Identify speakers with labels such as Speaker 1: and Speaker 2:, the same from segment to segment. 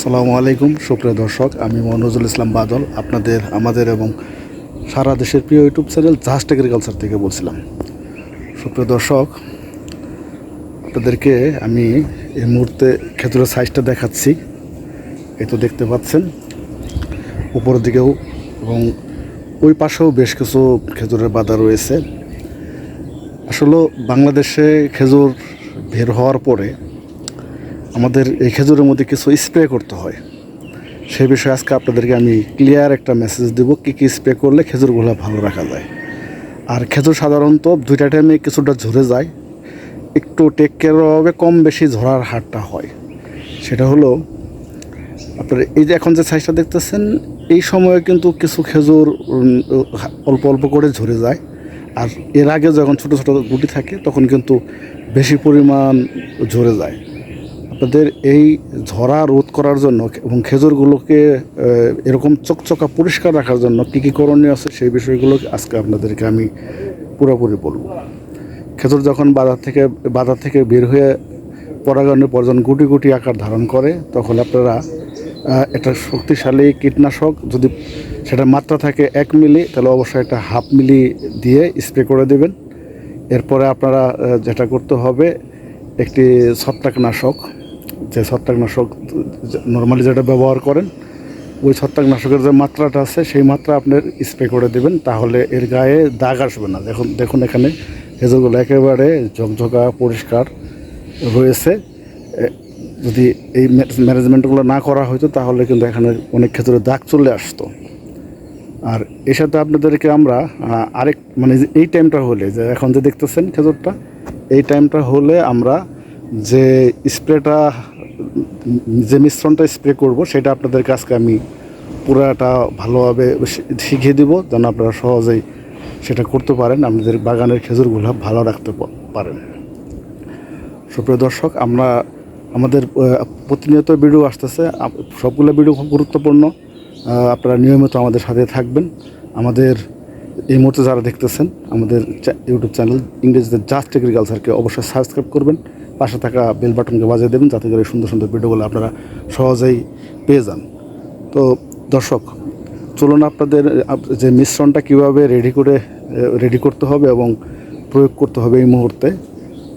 Speaker 1: আসসালামু আলাইকুম, সুপ্রিয় দর্শক, আমি মনোজুল ইসলাম বাদল, আপনাদের, আমাদের এবং সারা দেশের প্রিয় ইউটিউব চ্যানেল জাস্ট এগ্রিকালচার থেকে বলছিলাম। সুপ্রিয় দর্শক, আপনাদেরকে আমি এই মুহূর্তে খেজুরের সাইজটা দেখাচ্ছি। এ তো দেখতে পাচ্ছেন, উপরের দিকেও এবং ওই পাশেও বেশ কিছু খেজুরের বাধা রয়েছে। আসলে বাংলাদেশে খেজুর বের হওয়ার পরে আমাদের এই খেজুরের মধ্যে কিছু স্প্রে করতে হয়। সেই বিষয়ে আজকে আপনাদেরকে আমি ক্লিয়ার একটা মেসেজ দেবো, কী কী স্প্রে করলে খেজুরগুলো ভালো রাখা যায়। আর খেজুর সাধারণত দুইটা টাইমে কিছুটা ঝরে যায়। একটু টেক কেয়ার হবে, কম বেশি ঝরার হারটা হয়। সেটা হলো, আপনার এই যে এখন যে সাইজটা দেখতেছেন, এই সময়ে কিন্তু কিছু খেজুর অল্প অল্প করে ঝরে যায়। আর এর আগে যখন ছোট ছোট গুটি থাকে, তখন কিন্তু বেশি পরিমাণ ঝরে যায়। আপনাদের এই ঝরা রোধ করার জন্য এবং খেজুরগুলোকে এরকম চকচকা পরিষ্কার রাখার জন্য কী কী করণীয় আছে সেই বিষয়গুলো আজকে আপনাদেরকে আমি পুরোপুরি বলব। খেজুর যখন বাজার থেকে বাজার থেকে বের হয়ে পরাগণের পর যখন গুটি গুটি আকার ধারণ করে, তখন আপনারা একটা শক্তিশালী কীটনাশক যদি সেটা মাত্রা থাকে এক মিলি, তাহলে অবশ্যই একটা হাফ মিলি দিয়ে স্প্রে করে দেবেন। এরপরে আপনারা যেটা করতে হবে, একটি ছত্রাকনাশক যে ছত্রাকনাশক নর্মালি যেটা ব্যবহার করেন, ওই ছত্রাকনাশকের যে মাত্রাটা আছে, সেই মাত্রা আপনার স্প্রে করে দেবেন, তাহলে এর গায়ে দাগ আসবে না। দেখুন দেখুন এখানে হেজুগুলো একেবারে ঝকঝকা, পরিষ্কার রয়েছে। যদি এই ম্যানেজমেন্টগুলো না করা হতো তাহলে কিন্তু এখানে অনেক ক্ষেত্রে দাগ চলে আসতো। আর এর সাথে আপনাদেরকে আমরা আরেক মানে এই টাইমটা হলে, যে এখন যে দেখতেছেন খেজুরটা, এই টাইমটা হলে আমরা যে স্প্রেটা যে মিশ্রণটা স্প্রে করব, সেটা আপনাদের কাছকে আমি পুরাটা ভালোভাবে শিখিয়ে দিব, যেন আপনারা সহজেই সেটা করতে পারেন। আপনাদের বাগানের খেজুরগুলো ভালো রাখতে পারেন। সুপ্রিয় দর্শক, আমরা, আমাদের প্রতিনিয়ত ভিডিও আসতেছে। সবগুলো ভিডিও খুব গুরুত্বপূর্ণ। আপনারা নিয়মিত আমাদের সাথে থাকবেন। আমাদের এই মুহূর্তে যারা দেখতেছেন, আমাদের ইউটিউব চ্যানেল ইংরেজিতে জাস্ট এগ্রিকালচারকে অবশ্যই সাবস্ক্রাইব করবেন। পাশে থাকা বেল বাটনকে বাজিয়ে দেবেন যাতে করে সুন্দর সুন্দর ভিডিওগুলো আপনারা সহজেই পেয়ে যান। তো দর্শক, চলুন আপনাদের যে মিশ্রণটা কীভাবে রেডি করে রেডি করতে হবে এবং প্রয়োগ করতে হবে এই মুহূর্তে,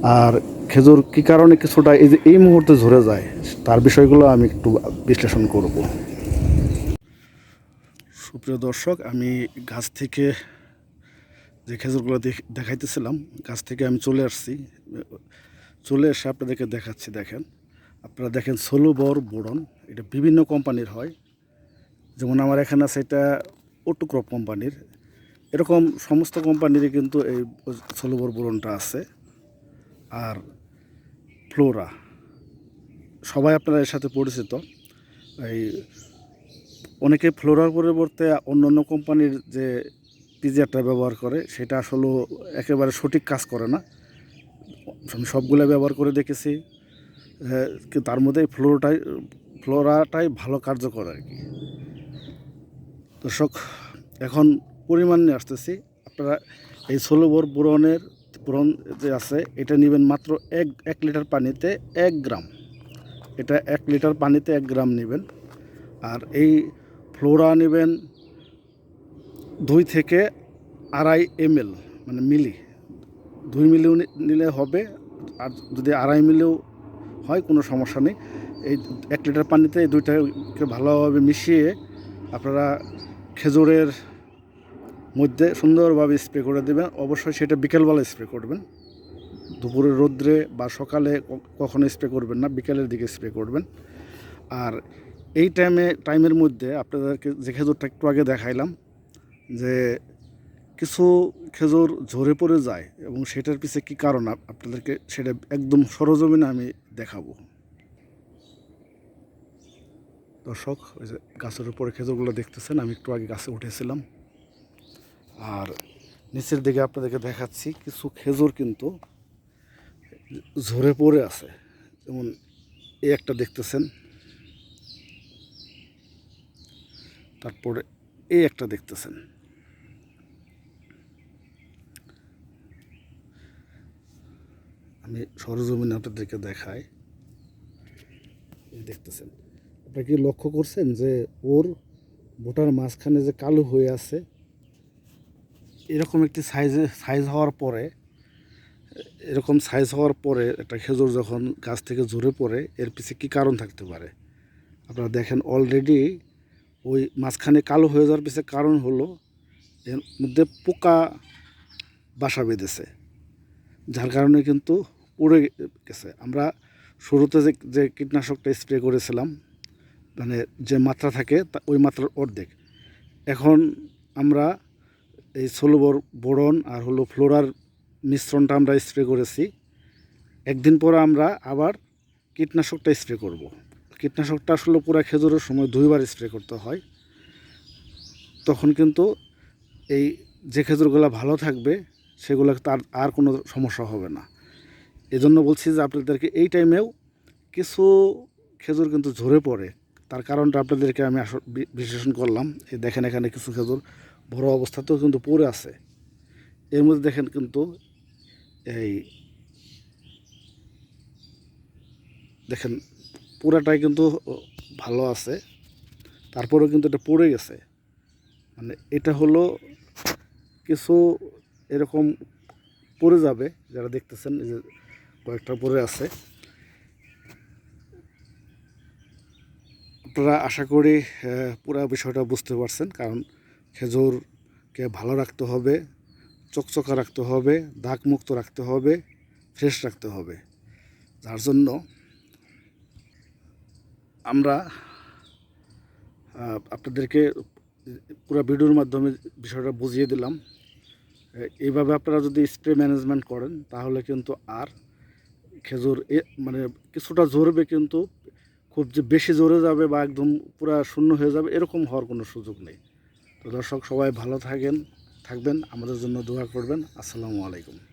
Speaker 1: আর খেজুর কী কারণে কিছুটা এই যে, এই মুহূর্তে ঝরে যায়, তার বিষয়গুলো আমি একটু বিশ্লেষণ করব। সুপ্রিয় দর্শক, আমি গাছ থেকে যে খেজুরগুলো দেখ- দেখাইতেছিলাম, গাছ থেকে আমি চলে আসছি। চলে এসে আপনাদেরকে দেখাচ্ছি, দেখেন। আপনারা দেখেন সোলোবর বোরন, এটা বিভিন্ন কোম্পানির হয়। যেমন আমার এখানে আছে এটা ওটুক্রপ কোম্পানির। এরকম সমস্ত কোম্পানিরই কিন্তু এই সোলোবর বোরনটা আছে। আর ফ্লোরা, সবাই আপনারা এর সাথে পরিচিত। এই অনেকে ফ্লোরার পরিবর্তে অন্য অন্য কোম্পানির যে পিজিআরটা ব্যবহার করে, সেটা আসলে একেবারে সঠিক কাজ করে না। আমি সবগুলো ব্যবহার করে দেখেছি কিন্তু তার মধ্যে ফ্লোরটাই, ফ্লোরাটাই ভালো কার্যকর আর কি। দর্শক, এখন পরিমাণ নিয়ে আসতেছি। আপনারা এই ষোলোবর বোরনের, বোরন যে আছে, এটা নেবেন মাত্র এক এক লিটার পানিতে এক গ্রাম। এটা এক লিটার পানিতে এক গ্রাম নেবেন। আর এই ফ্লোরা নেবেন দুই থেকে আড়াই এমএল মানে মিলি। দুই মিলিও নিলে হবে, আর যদি আড়াই মিলিও হয়, কোনো সমস্যা নেই। এই এক লিটার পানিতে এই দুইটাকে ভালোভাবে মিশিয়ে আপনারা খেজুরের মধ্যে সুন্দরভাবে স্প্রে করে দেবেন। অবশ্যই সেটা বিকেলবেলা স্প্রে করবেন। দুপুরে, রোদ্রে বা সকালে কখনো স্প্রে করবেন না, বিকেলের দিকে স্প্রে করবেন। আর এই টাইমে টাইমের মধ্যে আপনাদেরকে যে খেজুরটা একটু আগে দেখাইলাম, যে কিছু খেজুর ঝরে পড়ে যায় এবং সেটার পিছে কি কারণ আপ- আপনাদেরকে সেটা একদম সরজমিনে আমি দেখাবো। দর্শক ওই যে গাছের উপরে খেজুরগুলো দেখতেছেন, আমি একটু আগে গাছে উঠেছিলাম। আর নিচের দিকে আপনাদেরকে দেখাচ্ছি, কিছু খেজুর কিন্তু ঝরে পড়ে আছে। যেমন এই একটা দেখতেছেন। তারপরে এই একটা দেখতেছেন। আমি সরজমিনে আপনাদেরকে দেখাই। দেখতেছেন। আপনারা কি লক্ষ্য করছেন যে ওর বোটার মাঝখানে যে কালো হয়ে আছে, এরকম একটি সাইজে, সাইজ হওয়ার পরে, এরকম সাইজ হওয়ার পরে একটা খেজুর যখন গাছ থেকে ঝরে পড়ে, এর পিছে কী কারণ থাকতে পারে? আপনারা দেখেন অলরেডি ওই মাঝখানে কালো হয়ে যাওয়ার পিছে কারণ হলো, এর মধ্যে পোকা বাসা বেঁধেছে। যার কারণে কিন্তু পড়ে গেছে। আমরা শুরুতে যে যে কীটনাশকটা স্প্রে করেছিলাম মানে যে মাত্রা থাকে তা, ওই মাত্রার অর্ধেক। এখন আমরা এই সোলোবর বোরন আর হলো ফ্লোরার মিশ্রণটা আমরা স্প্রে করেছি। একদিন পর আমরা আবার কীটনাশকটা স্প্রে করব। কীটনাশকটা আসলে পুরো খেজুরের সময় দুইবার স্প্রে করতে হয়। তখন কিন্তু এই যে খেজুরগুলো ভালো থাকবে সেগুলো তার আর কোনো সমস্যা হবে না। এজন্য বলছি যে আপনাদেরকে এই টাইমেও কিছু খেজুর কিন্তু ঝরে পড়ে। তার কারণটা আপনাদেরকে আমি আস- বিশ্লেষণ করলাম। এই দেখেন এখানে কিছু খেজুর বড় অবস্থাতেও কিন্তু পড়ে আছে। এর মধ্যে দেখেন কিন্তু এই দেখেন পুরাটাই কিন্তু ভালো আছে। তারপরেও কিন্তু এটা পড়ে গেছে। মানে এটা হলো কিছু এরকম পড়ে যাবে, যারা দেখতেছেন যে কয়েকটা পড়ে আছে। আপনারা আশা করি পুরো বিষয়টা বুঝতে পারছেন, কারণ খেজুরকে ভালো রাখতে হবে, চকচকা রাখতে হবে দাগ মুক্ত রাখতে হবে, ফ্রেশ রাখতে হবে। যার জন্য আমরা আপনাদেরকে পুরো ভিডিওর মাধ্যমে বিষয়টা বুঝিয়ে দিলাম। এইভাবে আপনারা যদি স্প্রে ম্যানেজমেন্ট করেন, তাহলে কিন্তু আর খেজুর মানে কিছুটা ঝরবে কিন্তু খুব যে বেশি জোরে যাবে বা একদম পুরা শূন্য হয়ে যাবে, এরকম হওয়ার কোনো সুযোগ নেই। তো দর্শক সবাই ভালো থাকেন, থাকবেন, আমাদের জন্য দোয়া করবেন। আসসালামু আলাইকুম।